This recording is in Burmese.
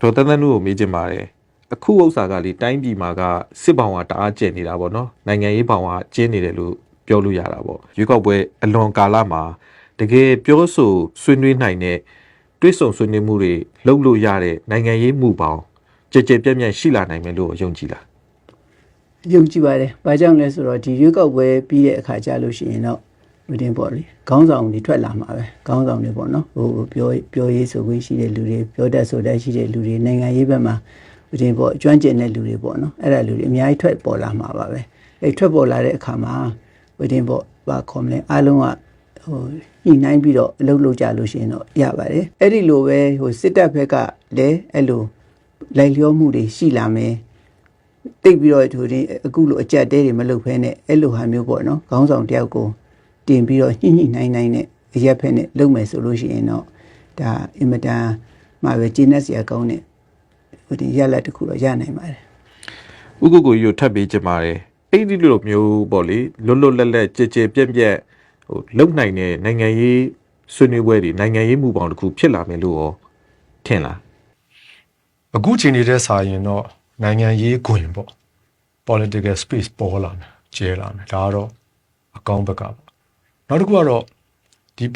ဒေါ်တန်းတန်းတို့ကိုမေးချင်ပါတယ်အခုဥစ္စာကလေတိုင်းပြည်မှာကစစ်ဘောင်ကတအားကျင့်နေတာပေါ့နော်နိုင်ငံရေးဘောင်ကကျင်းနေတယ်လို့ပြောလို့ရတာပေါ့ရွေးကောက်ပွဲအလွန်ကာလမှာတကယ်ပြောဆိုဆွေးနွေးနိုင်တဲ့တွဲဆုံဆွေးနွေးမှုတွေလုပ်လို့ရတဲ့နိုင်ငံရေးမှုပေါင်းကြည်ကြည်ပြန့်ပြန့်ရှိလာနိုင်မယ်လို့ယုံကြည်လားယုံကြည်ပါတယ်။ဘာကြောင့်လဲဆိုတော့ဒီရွေးကောက်ပွဲပြီးတဲ့အခါကျလို့ရှိရင်တော့ မတင်ပေါ့လေ။ခေါင်းဆောင်တွေထွက်လာမှာပဲ။ခေါင်းဆောင်တွေပေါ့နော်။ဟိုပြောပြောရေးဆိုခွင့်ရှိတဲ့လူတွေပြောတတ်ဆိုတတ်ရှိတဲ့လူတွေနိုင်ငံရေးဘက်မှာမတင်ပေါ့အကျွမ်းကျင်တဲ့လူတွေပေါ့နော်။အဲ့ဒါလူတွေအများကြီးထွက်ပေါ်လာမှာပါပဲ။အဲ့ထွက်ပေါ်လာတဲ့အခါမှာမတင်ပေါ့ဘာခေါ်မလဲအားလုံးကဟိုညှိနှိုင်းပြီးတော့အလုပ်လုပ်ကြလို့ရှိရင်တော့ရပါတယ်။အဲ့ဒီလိုပဲဟိုစစ်တပ်ဘက်ကလည်းအဲ့လိုလိုက်လျောမှုတွေရှိလာမယ်။တိတ်ပြီးတော့သူဒီအခုလိုအကြက်တဲတွေမလုပ်ဖဲနဲ့အဲ့လိုဟာမျိုးပေါ့နော်ခေါင်းဆောင်တယောက်ကို တင်ပြီးတော့ညှိညှိနိုင်နိုင်နဲ့အရက်ဖက်နဲ့လုပ်မယ်ဆိုလို့ရှိရင်တော့ဒါအင်မတန်မှပဲကျင်းနေစရာကောင်းတဲ့ဟိုဒီရက်လက်တစ်ခုတော့ရနိုင်ပါတယ်ဥက္ကုကိုကြီးကိုထပ်ပေးချင်ပါတယ်အဲ့ဒီလိုမျိုးပေါ့လေလွတ်လွတ်လပ်လပ်ကြည်ကြည်ပြန့်ပြန့်ဟိုလုံနိုင်တဲ့နိုင်ငံရေးဆွေးနွေးပွဲတွေနိုင်ငံရေးမှုပေါင်းတစ်ခုဖြစ်လာမယ်လို့ရောထင်လားအခုချိန်နေတဲ့စာရင်တော့နိုင်ငံရေးခွင်ပေါ့ political space ပေါ်လာမယ်ကျဲလာမယ်ဒါကတော့အကောင်းဘက်ကပေါ့ နောက်တစ်ခုကတော့